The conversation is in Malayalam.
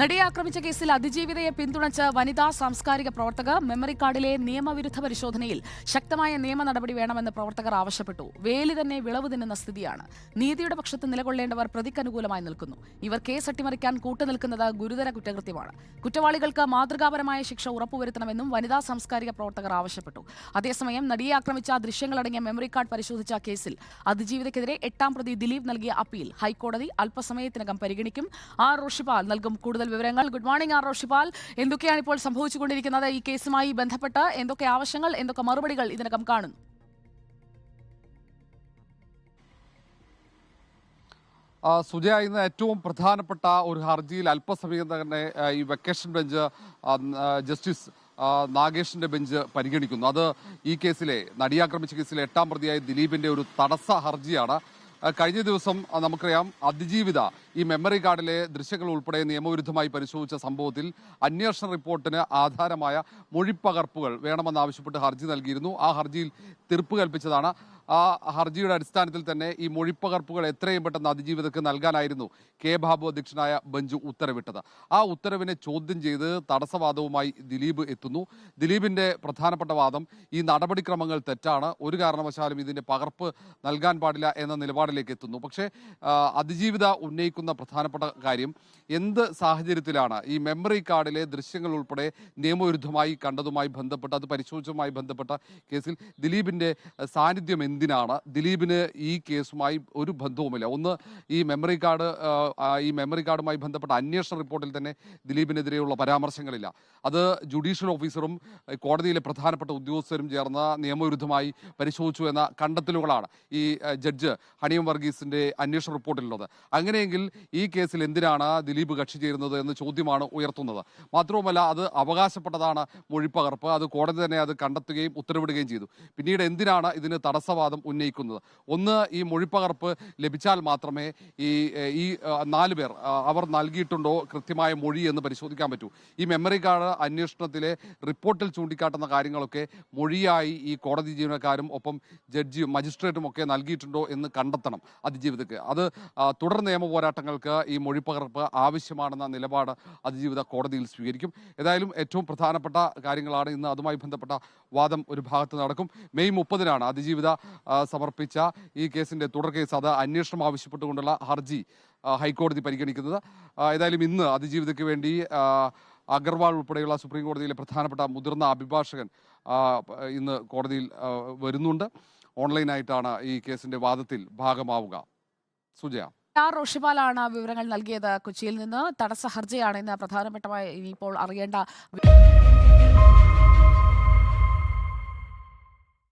നടിയെ ആക്രമിച്ച കേസിൽ അതിജീവിതയെ പിന്തുണച്ച് വനിതാ സാംസ്കാരിക പ്രവർത്തകർ മെമ്മറി കാർഡിലെ നിയമവിരുദ്ധ പരിശോധനയിൽ ശക്തമായ നിയമ നടപടി വേണമെന്ന് പ്രവർത്തകർ ആവശ്യപ്പെട്ടു. വേലി തന്നെ വിളവ് തിന്നുന്ന സ്ഥിതിയാണ്. നീതിയുടെ പക്ഷത്ത് നിലകൊള്ളേണ്ടവർ പ്രതിക്കനുകൂലമായി നിൽക്കുന്നു. ഇവർ കേസ് അട്ടിമറിക്കാൻ കൂട്ടുനിൽക്കുന്നത് ഗുരുതര കുറ്റകൃത്യമാണ്. കുറ്റവാളികൾക്ക് മാതൃകാപരമായ ശിക്ഷ ഉറപ്പുവരുത്തണമെന്നും വനിതാ സാംസ്കാരിക പ്രവർത്തകർ ആവശ്യപ്പെട്ടു. അതേസമയം നടിയെ ആക്രമിച്ച ദൃശ്യങ്ങളടങ്ങിയ മെമ്മറി കാർഡ് പരിശോധിച്ച കേസിൽ അതിജീവിതയ്ക്കെതിരെ എട്ടാം പ്രതി ദിലീപ് നൽകിയ അപ്പീൽ ഹൈക്കോടതി അല്പസമയത്തിനകം പരിഗണിക്കും. ആർ റോഷിപാൽ നൽകും കൂടുതൽ വിവരങ്ങൾ. Good morning R Roshipal. എന്തൊക്കെയാണ് ഇപ്പോൾ സംഭവിച്ചുകൊണ്ടിരിക്കുന്നത്? ഈ കേസുമായി ബന്ധപ്പെട്ട് എന്തൊക്കെ ആവശ്യങ്ങൾ എന്തൊക്കെ മറുപടികൾ ഇതിനകം കാണുന്നു? സുജയ ഇന്ന് ഏറ്റവും പ്രധാനപ്പെട്ട ഒരു ഹർജിയിൽ അല്പസമയം തന്നെ ഈ വെക്കേഷൻ ബെഞ്ച് ജസ്റ്റിസ് നാഗേഷിന്റെ ബെഞ്ച് പരിഗണിക്കുന്നു. അത് ഈ കേസിലെ നടിയാക്രമിച്ച കേസിലെ എട്ടാം പ്രതിയായ ദിലീപിന്റെ ഒരു തടസ്സ ഹർജിയാണ്. കഴിഞ്ഞ ദിവസം നമുക്കറിയാം അതിജീവിത ഈ മെമ്മറി കാർഡിലെ ദൃശ്യങ്ങൾ ഉൾപ്പെടെ നിയമവിരുദ്ധമായി പരിശോധിച്ച സംഭവത്തിൽ അന്വേഷണ റിപ്പോർട്ടിന് ആധാരമായ മൊഴിപ്പകർപ്പുകൾ വേണമെന്നാവശ്യപ്പെട്ട് ഹർജി നൽകിയിരുന്നു. ആ ഹർജിയിൽ തീർപ്പ് കൽപ്പിച്ചതാണ്. ആ ഹർജിയുടെ അടിസ്ഥാനത്തിൽ തന്നെ ഈ മൊഴിപ്പകർപ്പുകൾ എത്രയും പെട്ടെന്ന് അതിജീവിതക്ക് നൽകാനായിരുന്നു കെ ബാബു അധ്യക്ഷനായ ബെഞ്ച് ഉത്തരവിട്ടത്. ആ ഉത്തരവിനെ ചോദ്യം ചെയ്ത് തടസ്സവാദവുമായി ദിലീപ് എത്തുന്നു. ദിലീപിന്റെ പ്രധാനപ്പെട്ട വാദം ഈ നടപടിക്രമങ്ങൾ തെറ്റാണ്. ഒരു കാരണവശാലും ഇതിന്റെ പകർപ്പ് നൽകാൻ പാടില്ല എന്ന നിലപാടിലേക്ക് എത്തുന്നു. പക്ഷേ അതിജീവിത ഉന്നയിക്കുന്ന പ്രധാനപ്പെട്ട കാര്യം എന്ത് സാഹചര്യത്തിലാണ് ഈ മെമ്മറി കാർഡിലെ ദൃശ്യങ്ങൾ ഉൾപ്പെടെ നിയമവിരുദ്ധമായി കണ്ടതുമായി ബന്ധപ്പെട്ട് അത് പരിശോധിച്ചതുമായി ബന്ധപ്പെട്ട കേസിൽ ദിലീപിന്റെ സാന്നിധ്യം എന്തിനാണ്? ദിലീപിന് ഈ കേസുമായി ഒരു ബന്ധവുമില്ല. ഒന്ന് ഈ മെമ്മറി കാർഡ് ഈ മെമ്മറി കാർഡുമായി ബന്ധപ്പെട്ട അന്വേഷണ റിപ്പോർട്ടിൽ തന്നെ ദിലീപിനെതിരെയുള്ള പരാമർശങ്ങളില്ല. അത് ജുഡീഷ്യൽ ഓഫീസറും കോടതിയിലെ പ്രധാനപ്പെട്ട ഉദ്യോഗസ്ഥരും ചേർന്ന് നിയമവിരുദ്ധമായി പരിശോധിച്ചു എന്ന കണ്ടെത്തലുകളാണ് ഈ ജഡ്ജ് ജഡ്ജ് ഹണിയം വർഗീസിന്റെ അന്വേഷണ റിപ്പോർട്ടിലുള്ളത്. അങ്ങനെയെങ്കിൽ ഈ കേസിൽ എന്തിനാണ് ദിലീപ് കക്ഷി ചേരുന്നത് എന്ന ചോദ്യമാണ് ഉയർത്തുന്നത്. മാത്രവുമല്ല അത് അവകാശപ്പെട്ടതാണ് മൊഴിപ്പകർപ്പ്. അത് കോടതി തന്നെ അത് കണ്ടെത്തുകയും ഉത്തരവിടുകയും ചെയ്തു. പിന്നീട് എന്തിനാണ് ഇതിന് തടസ്സവാദം ഉന്നയിക്കുന്നത്? ഒന്ന് ഈ മൊഴിപ്പകർപ്പ് ലഭിച്ചാൽ മാത്രമേ ഈ ഈ നാലു പേർ അവർ നൽകിയിട്ടുണ്ടോ കൃത്യമായ മൊഴി എന്ന് പരിശോധിക്കാൻ പറ്റൂ. ഈ മെമ്മറി കാർഡ് അന്വേഷണത്തിലെ റിപ്പോർട്ടിൽ ചൂണ്ടിക്കാട്ടുന്ന കാര്യങ്ങളൊക്കെ മൊഴിയായി ഈ കോടതി ജീവനക്കാരും ഒപ്പം ജഡ്ജിയും മജിസ്ട്രേറ്റും ഒക്കെ നൽകിയിട്ടുണ്ടോ എന്ന് കണ്ടെത്തണം അതിജീവിതക്ക്. അത് തുടർ നിയമ പോരാട്ടങ്ങൾക്ക് ഈ മൊഴിപ്പകർപ്പ് ആവശ്യമാണെന്ന നിലപാട് അതിജീവിത കോടതിയിൽ സ്വീകരിക്കും. ഏതായാലും ഏറ്റവും പ്രധാനപ്പെട്ട കാര്യങ്ങളാണ് ഇന്ന് അതുമായി ബന്ധപ്പെട്ട വാദം ഒരു ഭാഗത്ത് നടക്കും. മെയ് മുപ്പതിനാണ് അതിജീവിത സമർപ്പിച്ച ഈ കേസിന്റെ തുടർ കേസ്. അത് അന്വേഷണം ആവശ്യപ്പെട്ടുകൊണ്ടുള്ള ഹർജി ഹൈക്കോടതി പരിഗണിക്കുന്നത്. ഏതായാലും ഇന്ന് അതിജീവിതയ്ക്ക് വേണ്ടി അഗർവാൾ ഉൾപ്പെടെയുള്ള സുപ്രീം കോടതിയിലെ പ്രധാനപ്പെട്ട മുതിർന്ന അഭിഭാഷകൻ ഇന്ന് കോടതിയിൽ വരുന്നുണ്ട്. ഓൺലൈനായിട്ടാണ് ഈ കേസിന്റെ വാദത്തിൽ ഭാഗമാവുക. സുജയ. ആർ റോഷിപാലാണ് വിവരങ്ങൾ നൽകിയത്. കൊച്ചിയിൽ നിന്ന് തടസ്സ ഹർജിയാണ് ഇന്ന് പ്രധാനപ്പെട്ടമായി ഇനിയിപ്പോൾ അറിയേണ്ട